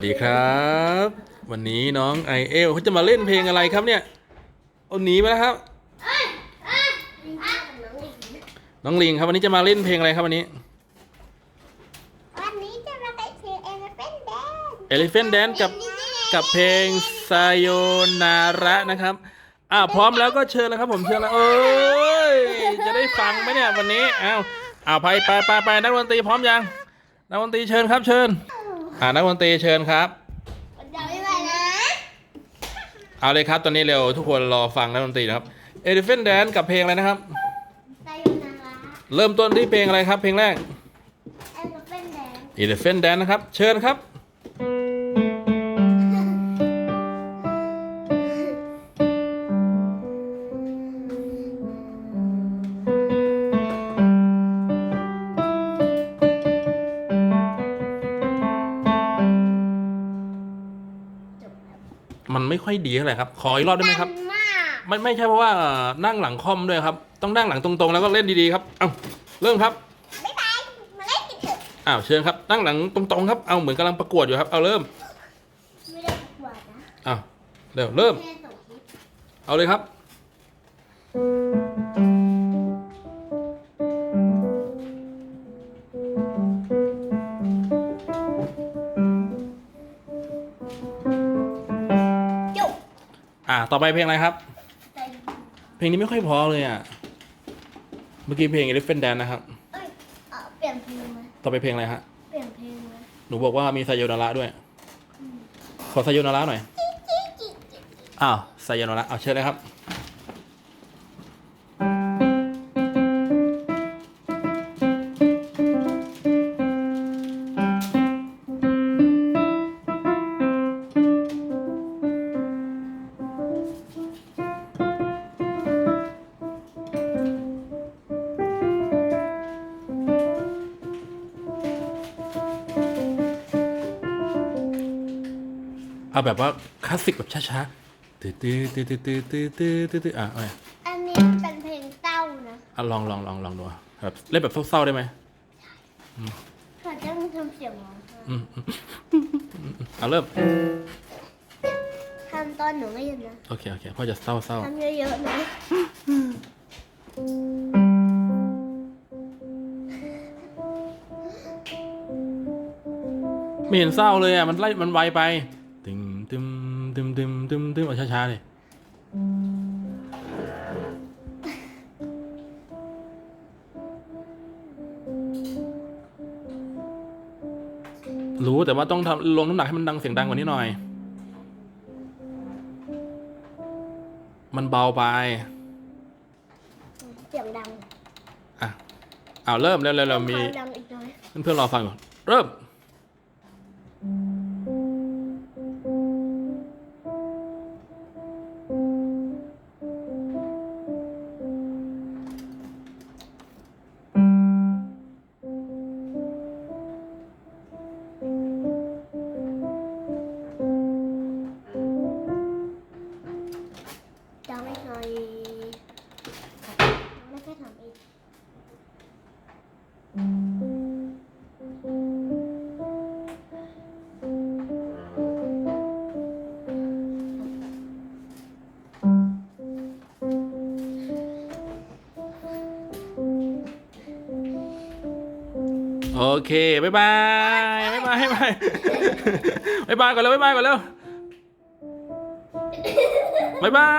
สวัสดีครับ วันนี้น้องไอเอลเขาจะมาเล่นเพลงอะไรครับเนี่ยเอาหนีมาแล้วครับ น้องลิงครับวันนี้จะมาเล่นเพลงอะไรครับวันนี้ วันนี้จะมาไปเพลง Elephant Dance Elephant Dance กับกับเพลงซายโยนาระนะครับ อ่าพร้อมแล้วก็เชิญแล้วครับผมเชิญแล้วเอ้ยจะได้ฟังไหมเนี่ยวันนี้อ้าวอ้าวไปไปไปไปนักดนตรีพร้อมยังนักดนตรีเชิญครับเชิญ อ่านักดนตรีเชิญครับเดี๋ยวไม่ไหวนะ เอาเลยครับตอนนี้เร็วทุกคนรอฟังนักดนตรีนะครับ Elephant Dance กับเพลงอะไรนะครับไซโยนาระเริ่มต้นที่เพลงอะไรครับ เพลงแรก Elephant Dance Elephant Dance นะครับ เชิญครับ มันไม่ค่อยดีเท่าไหร่ครับขออีกรอบได้ไหมครับดังมากมันไม่ใช่เพราะว่านั่งหลังคอมด้วยครับ ต้องนั่งหลังตรงๆ แล้วก็เล่นดีๆครับ เอ้าเริ่มครับบ๊ายบาย มาเล่นกันเถอะ อ้าวเชิญครับนั่งหลังตรงๆครับเอาเหมือนกำลังประกวดอยู่ครับเอาเริ่มไม่ได้ประกวดนะอ้าวเร็วเริ่ม แค่ส่งคลิป เอาเลยครับ อ่า ต่อไปเพลงอะไรครับไซเพลงนี้ไม่ค่อยเพอเลยอะ เมื่อกี้เพลง Elephant Dance นะครับ เอ้ยเออเปลี่ยนเพลงไหมต่อไปเพลงอะไรฮะ เปลี่ยนเพลงไหมหนูบอกว่ามีไซโยนาระด้วย ขอไซโยนาระหน่อย อ้าวไซโยนาระเอาเชิญเลยครับ เอาแบบว่าคลาสสิกแบบช้าๆตื้อตื้อตื้อตื้อตื้อตื้อตื้อตื้อตื้ออะเอาไงอันนี้เป็นเพลงเศร้านะอะลองลองลองลองดูแบบเล่นแบบเศร้าๆได้ไหมเขาจะทำเสียงร้องไห้อืมอืมเอาเริ่มทำตอนหนูไม่ยินนะโอเคโอเคพ่อจะเศร้าเศร้าทำเยอะๆนะไม่เห็นเศร้าเลยอะมันไล่มันไวไปตึมตึม ตึมตึมตึมตึมเอาช้าๆเลยรู้แต่ว่าต้องทำลงน้ำหนักให้มันดังเสียงดังกว่านี้หน่อย มันเบาไป เสียงดัง อะ เอาเริ่มเร็วเร็วเร็วมีขอดังอีกหน่อย เพื่อนๆรอฟังก่อน เริ่ม โอเคบ๊ายบายบ๊ายบายบ๊ายบายบ๊ายบายก่อนเร็วบ๊ายบายก่อนเร็วบ๊ายบาย